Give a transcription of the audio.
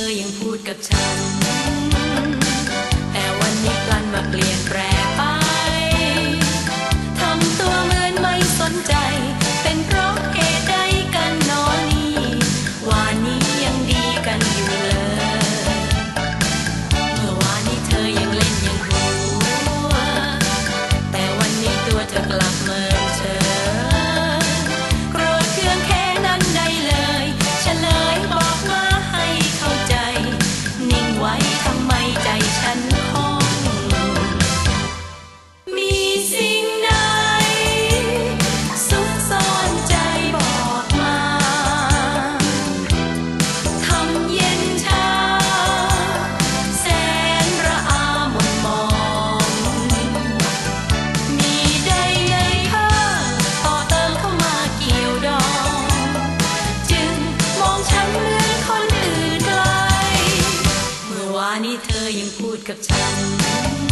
ธอยังพูดกับฉัน แต่วันนี้กลันมาเปลี่ยนแปลง กับฉัน